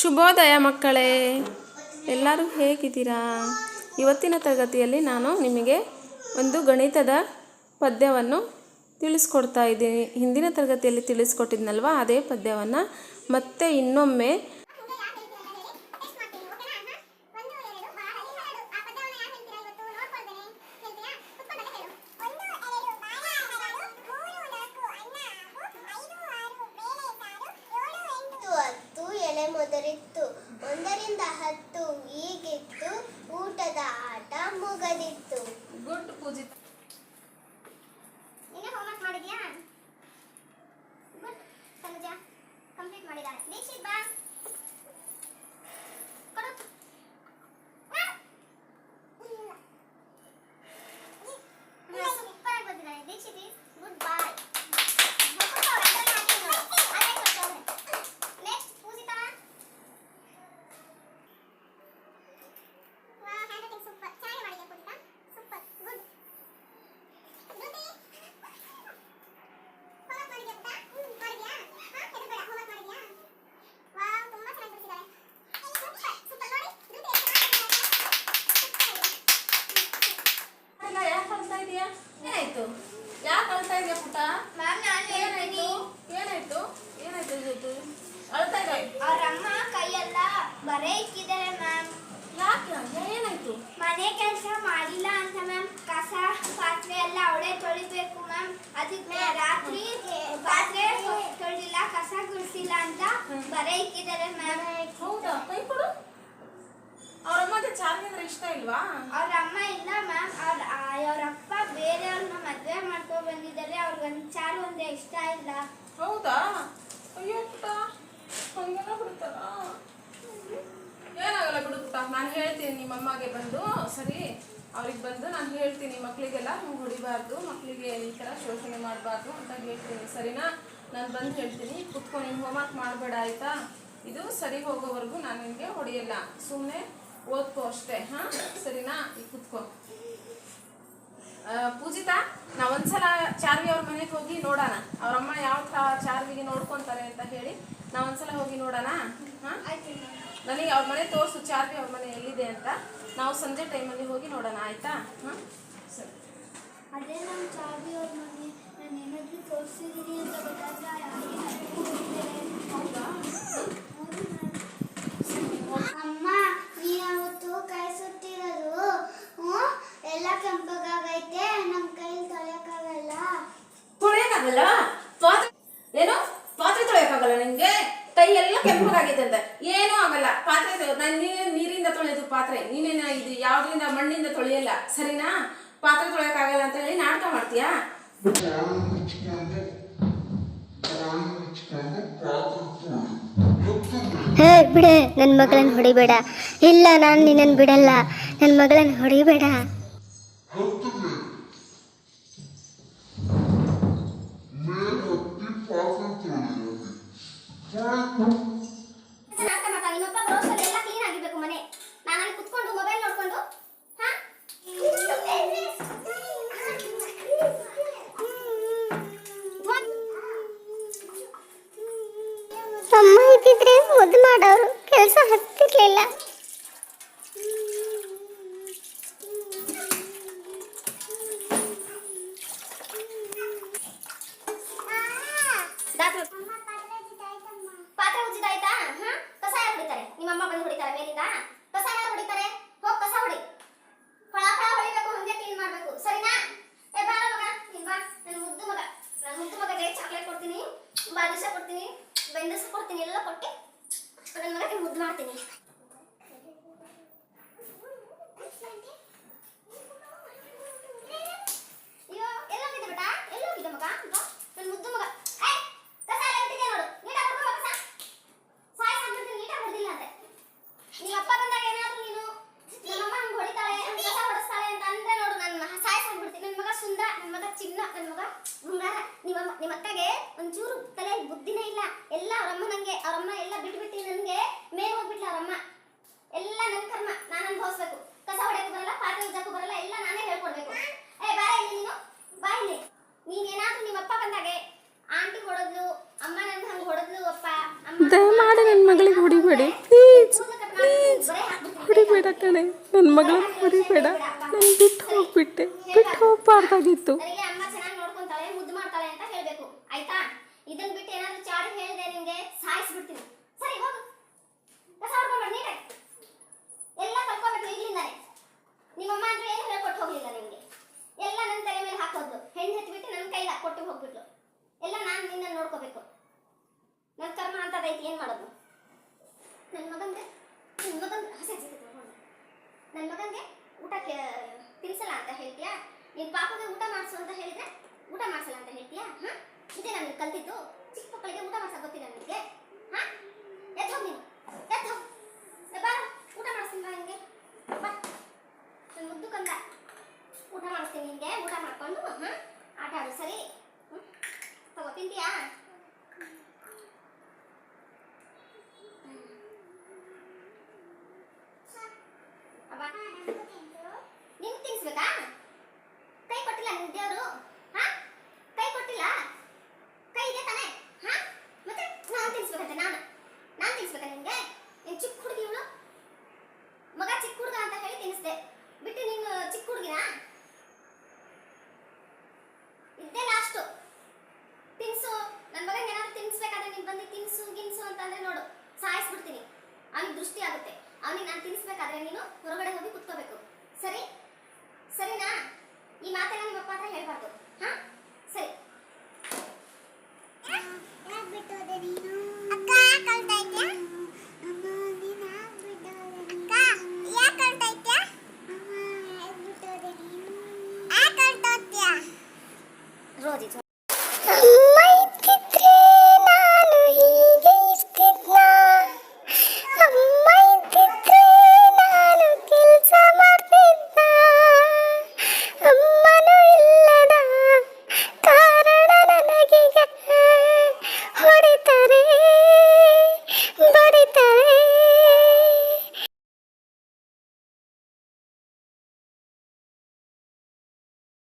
ಶುಭೋದಯ ಮಕ್ಕಳೇ. ಎಲ್ಲರೂ ಹೇಗಿದ್ದೀರಾ? ಇವತ್ತಿನ ತರಗತಿಯಲ್ಲಿ ನಾನು ನಿಮಗೆ ಒಂದು ಗಣಿತದ ಪದ್ಯವನ್ನು ತಿಳಿಸ್ಕೊಡ್ತಾ ಇದ್ದೀನಿ. ಹಿಂದಿನ ತರಗತಿಯಲ್ಲಿ ತಿಳಿಸ್ಕೊಟ್ಟಿದ್ನಲ್ವ? ಅದೇ ಪದ್ಯವನ್ನು ಮತ್ತೆ ಇನ್ನೊಮ್ಮೆ ಎಲೆ ಒಂದರಿಂದ ಹತ್ತು ಈಗಿತ್ತು ಊಟದ ಆಟ ಮುಗದಿತ್ತು. ಗುಡ್ ಪೂಜಿತ್. ಇದೆಯಾ ಏನಾಯ್ತು? ಯಾಕೆ ಅಳ್ತಾ ಇದೆಯಾ ಪುಟ್ಟ ಮ್ಯಾಮ್ ನಾನು ಏನಾಯ್ತು? ಏನಾಯ್ತು? ಏನಾಯ್ತು ಜೊತೆ ಅಳ್ತಾ ಇದೆ ಅವ್ರ ಅಮ್ಮ ಕೈಯೆಲ್ಲ ಬರೇ ಇಕ್ಕಿದ್ದಾರೆ ಮ್ಯಾಮ್ ಯಾಕೆ? ಏನಾಯ್ತು? ಮನೆ ಕೆಲಸ ಮಾಡಿಲ್ಲ ಅಂತ ಮ್ಯಾಮ್ ಕಸ ಪಾತ್ರೆ ಎಲ್ಲ ಅವಳೇ ತೊಳಿಬೇಕು ಮ್ಯಾಮ್ ಅದಕ್ಕೆ ರಾತ್ರಿ ಪಾತ್ರೆ ತೊಳಿಲ್ಲ ಕಸ ಗುಡಿಸಿಲ್ಲ ಅಂತ ಬರೇ ಇಕ್ಕಿದ್ದಾರೆ ಮ್ಯಾಮ್ ಹೌದಾ? ಕೈ ಕೊಡು. ಅವ್ರ ಅಮ್ಮ ಚಾರ್ಜ್ ಅಂದ್ರೆ ಇಷ್ಟ ಇಲ್ವಾ? ಅವ್ರ ಅಮ್ಮ ಇಲ್ಲ ಮ್ಯಾಮ್ ಅವ್ರ ಅವ್ರ ಅಪ್ಪ ಬೇರೆಯವ್ರನ್ನ ಮದುವೆ ಮಾಡ್ಕೊಂಡು ಬಂದಿದ್ದಾರೆ ಅವ್ರಿಗೆ ಒಂದು ಚಾರು ಒಂದೇ ಇಷ್ಟ ಇಲ್ಲ. ಹೌದಾ? ಅಯ್ಯೋ ಹಂಗೆಲ್ಲ ಬಿಡ್ತಾರ ಏನಾಗಲ್ಲ ಬಿಡು ನಾನು ಹೇಳ್ತೀನಿ ನಿಮ್ಮ ಅಮ್ಮಗೆ ಬಂದು. ಸರಿ, ಅವ್ರಿಗೆ ಬಂದು ನಾನು ಹೇಳ್ತೀನಿ ಮಕ್ಕಳಿಗೆಲ್ಲ ಹಿಂಗೆ ಹೊಡಿಬಾರ್ದು ಮಕ್ಕಳಿಗೆ ಈ ಥರ ಶೋಷಣೆ ಮಾಡಬಾರ್ದು ಅಂತ ಹೇಳ್ತೀನಿ. ಸರಿನಾ? ನಾನು ಬಂದು ಹೇಳ್ತೀನಿ. ಕುತ್ಕೊಂಡು ಹೋಮ್ ಹೋಮ್ವರ್ಕ್ ಮಾಡಬೇಡ, ಆಯಿತಾ? ಇದು ಸರಿ ಹೋಗೋವರೆಗೂ ನಾನು ನಿಮಗೆ ಹೊಡೆಯಲ್ಲ. ಸುಮ್ಮನೆ ಓದ್ಕೋ ಅಷ್ಟೇ, ಹಾಂ? ಸರಿನಾ? ಈ ಕುತ್ಕೋ. ಪೂಜಿತಾ ನಾವ್ ಒಂದ್ಸಲ ಚಾರ್ವಿ ಅವ್ರ ಮನೆಗೆ ಹೋಗಿ ನೋಡೋಣ. ಅವ್ರಮ್ಮ ಯಾವ ತರ ಚಾರ್ವಿಗೆ ನೋಡ್ಕೊಂತಾರೆ ಅಂತ ಹೇಳಿ ನಾವ್ ಒಂದ್ಸಲ ಹೋಗಿ ನೋಡೋಣ. ನನಗೆ ಅವ್ರ ಮನೆ ತೋರ್ಸು ಚಾರ್ವಿ ಅವ್ರ ಮನೆ ಎಲ್ಲಿದೆ ಅಂತ. ನಾವು ಸಂಜೆ ಟೈಮಲ್ಲಿ ಹೋಗಿ ನೋಡೋಣ ಆಯ್ತಾ? ಹಾ? ಸರಿ. ಅದೇ ನಮ್ಮ ಚಾವಿ ಅವ್ರ ಮನೆ ನಾನು ಏನಾದರೂ ತೋರಿಸಿದ್ದೀನಿ ಅಂತ ಗೊತ್ತಾದ್ರೆ ಹೌದಾ ಅಮ್ಮ ನೀನು ಅವತ್ತು ಕೈ ಸುತ್ತಿರೋದು ಹ್ಞೂ ಎಲ್ಲ ಕೆಂಪಗಾಗೈತೆ ನಮ್ಮ ಕೈಲಿ ತೊಳೆಯೋಕ್ಕಾಗಲ್ಲ ತೊಳೆಯಕ್ಕಾಗಲ್ಲ ಪಾತ್ರೆ ಏನು ಪಾತ್ರೆ ತೊಳೆಯಕ್ಕಾಗಲ್ಲ ನಿನ್ಗೆ ಕೈ ಎಲ್ಲ ಕೆಂಪಗಾಗಿದೆ ಅಂತ. ಏನೂ ಆಗಲ್ಲ. ಪಾತ್ರೆ ನಾನ್ ನೀನೇ ನೀರಿಂದ ತೊಳೆಯೋದು ಪಾತ್ರೆ. ನೀನೇನ ಇದು ಯಾವ್ದ್ರಿಂದ ಮಣ್ಣಿಂದ ತೊಳೆಯಲ್ಲ, ಸರಿನಾ? ಪಾತ್ರೆ ತೊಳೆಯೋಕ್ಕಾಗಲ್ಲ ಅಂತ ಹೇಳಿ ನಾಟಕ ಮಾಡ್ತೀಯಾ? ಹೇ, ಬಿಡೆ. ನನ್ನ ಮಗಳನ್ನ ಹೊಡಿಬೇಡ. ಇಲ್ಲ, ನಾನು ನಿನ್ನನ್ನು ಬಿಡಲ್ಲ. ನನ್ನ ಮಗಳನ್ನ ಹೊಡಿಬೇಡ ಹತ್ತು ಬೇಕು ಮೇಲ್ ಹತ್ತಿ ಪಾತ್ರೆ ತೊಳೆಯೋದು ತೊಳೆ ನಾಟಕ ಮಾಡ್ತಾ ಇನ್ನೊಬ್ಬ ಗ್ರೋಸರಿ ಎಲ್ಲ ಕ್ಲೀನ್ ಆಗಿರ್ಬೇಕು ಮನೆ ನಾನು ಅಲ್ಲಿ ಕುತ್ಕೊಂಡು ಮೊಬೈಲ್ ನೋಡ್ಕೊಂಡು ಹಾ ಅಮ್ಮ ಇದ್ದಿದ್ರೆ ಮುದ್ದು ಮಾಡೋರು ಕೆಲಸ ಹತ್ತಿರ್ಲಿಲ್ಲ. ಡಾಕ್ಟರ್ ಪಾತ್ರೆ ಉಜ್ಜಿದಾಯ್ತಾ ಹಾ ಕಸ ಯಾರು ಹೊಡಿತಾರೆ ನಿಮ್ಮ ಅಮ್ಮ ಬಂದು ಹೊಡಿತಾರೆ ಮೇಲಿಂದ ಕಸ ಯಾರು ಹೊಡಿತಾರೆ ಹೋಗ್ ಕಸ ಹೊಡಿ ಫಳ ಫಳ ಹೊಡಿಬೇಕು ಹಂಗೆ ಕ್ಲೀನ್ ಮಾಡ್ಬೇಕು ಸರಿನಾ ಏ ಬಾರ ಮಗ ನೀನ್ ಬಾ ನನ್ನ ಮುದ್ದು ಮಗ ನನ್ನ ಮುದ್ದು ಮಗಗೆ ಚಾಕ್ಲೇಟ್ ಕೊಡ್ತೀನಿ ಬಾದುಷ ಕೊಡ್ತೀನಿ ಬೆಂದಸ ಕೊಡ್ತೀನಿ ಎಲ್ಲ ಕೊಟ್ಟು ನನ್ನ ಮಗಕ್ಕೆ ಮುದ್ದು ಮಾಡ್ತೀನಿ ಅಯ್ಯೋ ಎಲ್ಲೋಗಿದೆ ಬೇಟ ಎಲ್ಲೋಗಿದೆ ಮಗ ಬಾ ನನ್ನ ಮುದ್ದು ಮಗ ಏಯ್ ಕಸ ಎಲ್ಲ ಇಟ್ಟಿದ್ಯಾ ನೋಡು ನೀಟಾಗಿ ಹೊಡ್ಕೊ ಕಸ ಸಾಯ ಸಾಕ್ಬಿಡ್ತೀನಿ ನೀಟಾಗಿ ಹೊಡೆದಿಲ್ಲ ಅಂದ್ರೆ ನಿಮ್ಮ ಅಪ್ಪ ಬಂದಾಗ ಏನಾದ್ರು ನೀನು ನಮ್ಮಮ್ಮ ಹಂಗೆ ಹೊಡಿತಾಳೆ ಹಂಗೆ ಕಸ ಹೊಡಿಸ್ತಾಳೆ ಅಂತ ಅಂದ್ರೆ ನೋಡು ನನ್ನ ಸಾಯ ಸಾಕ್ಬಿಡ್ತೀನಿ ನನ್ನ ಮಗ ಸುಂದರ ನನ್ನ ಮಗ ಚಿನ್ನ ನನ್ನ ಮಗ ಬಂಗಾರ ನಿಮ್ಮ ನಿಮ್ಮ ಅಕ್ಕಗೆ ಒಂಚೂರು ತಲೆ ಬುದ್ಧಿನೇ ಇಲ್ಲ ಎಲ್ಲ ಅವರಮ್ಮ ನಂಗೆ ಅವರಮ್ಮ ಎಲ್ಲ ಬಿಟ್ಬಿಟ್ಟು ನನಗೆ ಮೇಲೆ ಹೋಗ್ಬಿಟ್ಲ ಅವರಮ್ಮ ಎಲ್ಲ ನನ್ನ ಕರ್ಮ ನಾನು ಅನುಭವಿಸ್ಬೇಕು ಕಸ ಹೊಡೆಯಕ್ಕೂ ಬರಲ್ಲ ಪಾತ್ರೆ ಉಜ್ಜಕ್ಕೂ ಬರಲ್ಲ ಎಲ್ಲ ನಾನೇ ಹೇಳ್ಕೊಡ್ಬೇಕು ಏ ಬಾ ಇಲ್ಲಿ ನೀನು ಬಾ ಇಲ್ಲಿ ನೀನೇನಾದ್ರೂ ನಿಮ್ಮ ಅಪ್ಪ ಬಂದಾಗೆ ಆಂಟಿ ಹೊಡೆದ್ಲು ಅಮ್ಮ ನನ್ನ ಹಂಗೆ ಹೊಡೆದ್ಲು ಅಪ್ಪ ಅಮ್ಮ ದಯಮಾಡಿ ನನ್ನ ಮಗಳಿಗೆ ಹೊಡಿಬೇಡಿ. ಪ್ಲೀಸ್ ಪ್ಲೀಸ್ ಹೊಡಿಬೇಡ ಕಣೆ. ನನ್ನ ಮಗಳು ಹೊಡಿಬೇಡ. ನಾನು ಬಿಟ್ಟು ಹೋಗ್ಬಿಟ್ಟೆ. ಬಿಟ್ಟು ಹೋಗ್ಬಾರ್ದಾಗಿತ್ತು. ಇದನ್ನ ಬಿಟ್ಟು ಏನಾದ್ರೂ ಚಾಡಿ ಹೇಳಿದೆ ನಿಮ್ಗೆ ಸಾಯಿಸ್ಬಿಡ್ತೀನಿ. ಸರಿ, ಹೋಗು. ಕಸ ಹೊಡ್ಕೊಂಡ್ಬೇಡ ಎಲ್ಲ ಕಲ್ಕೋಬೇಕು ಈಗಲಿಂದಾನೆ ನಿಮ್ಮಮ್ಮ ಅಂದ್ರೆ ಏನು ಹೇಳ್ಕೊಟ್ಟು ಹೋಗ್ಲಿಲ್ಲ ನಿಮ್ಗೆ ಎಲ್ಲ ನನ್ನ ತಲೆ ಮೇಲೆ ಹಾಕೋದು ಹೆಣ್ಣು ಹೆತ್ಬಿಟ್ಟು ನನ್ನ ಕೈಲ ಕೊಟ್ಟು ಹೋಗ್ಬಿಟ್ಲು ಎಲ್ಲ ನಾನು ನಿನ್ನ ನೋಡ್ಕೋಬೇಕು ನನ್ನ ಕರ್ಮ ಅಂತದೈತಿ ಏನು ಮಾಡೋದು? ನನ್ನ ಮಗಂಗೆ ನನ್ನ ಮಗನ್ ಹಸೆ ನನ್ನ ಮಗಂಗೆ ಊಟ ತಿನ್ಸಲ್ಲ ಅಂತ ಹೇಳ್ತೀಯಾ? ನಿನ್ ಪಾಪಗೆ ಊಟ ಮಾಡಿಸು ಅಂತ ಹೇಳಿದ್ರೆ ಊಟ ಮಾಡಿಸಲ್ಲ ಅಂತ ಹೇಳ್ತೀಯಾ? ಹಾಂ ಇದೇ ನಾನು ಕಲ್ತಿದ್ದು. ಚಿಕ್ಕ ಮಕ್ಕಳಿಗೆ ಊಟ ಮಾಡ್ಸಕ್ ಗೊತ್ತಿಲ್ಲ ನನಗೆ. ಹಾ? ಎದ್ದು ಹೋಗ್ ನೀನು ಎದ್ದು ಹೋಗ್ ಏ, ಬಾ ಊಟ ಮಾಡಿಸ್ತೀನಿ ಬಾ ನಿನಗೆ ಬಾ ನನ್ನ ಮುದ್ದು ಕಂದ ಊಟ ಮಾಡಿಸ್ತೀನಿ ನಿನಗೆ ಊಟ ಮಾಡ್ಕೊಂಡು ಹಾ ಆಟ ಆಡು ಸರಿ ಹ್ಮ್? ತಗೋ ತಿಂತೀಯಾ ಅಬ್ಬಾ ನಿನ್ ತಿನ್ಸ್ಬೇಕಾ ಕೈ ಕೊಟ್ಟಿಲ್ಲ ನಿನ್ ದೇವ್ರು ಹಾ ಕೈ ಕೊಟ್ಟಿಲ್ಲ ಕೈ ಇದೆ ತಾನೆ ಹಾ ಮತ್ತೆ ನಾನು ತಿನ್ಸ್ಬೇಕಂತೆ ನಾನು ನಾನು ತಿನ್ಸ್ಬೇಕಾ ನಿನ್ಗೆ ನೀನ್ ಚಿಕ್ಕ ಹುಡುಗಿ ಇವಳು ಮಗ ಚಿಕ್ಕ ಹುಡುಗ ಅಂತ ಹೇಳಿ ತಿನ್ನಿಸ್ದೆ ಬಿಟ್ಟು ನೀನು ಚಿಕ್ಕ ಹುಡುಗಿನ ಇದ್ದೇ ಲಾಸ್ಟು ತಿನ್ಸು ನನ್ನ ಮಗನಿಗೆ ಏನಾದ್ರು ತಿನ್ಸ್ಬೇಕಾದ್ರೆ ನೀನು ಬಂದು ತಿನ್ಸು ಗಿನ್ಸು ಅಂತಂದ್ರೆ ನೋಡು ಸಾಯಿಸ್ಬಿಡ್ತೀನಿ ದೃಷ್ಟಿ ಆಗುತ್ತೆ. ಅವನಿಗೆ ನಾನು ತಿನ್ನಿಸ್ಬೇಕಾದ್ರೆ ನೀನು ಹೊರಗಡೆ ಹೋಗಿ ಕುತ್ಕೋಬೇಕು. ಸರಿ? ಸರಿನಾ? ಈ ಮಾತೆಲ್ಲ ನಿಮ್ಮ ಅಪ್ಪ ಹತ್ರ ಹೇಳ್ಬಾರ್ದು. ಹಾ? ಸರಿ.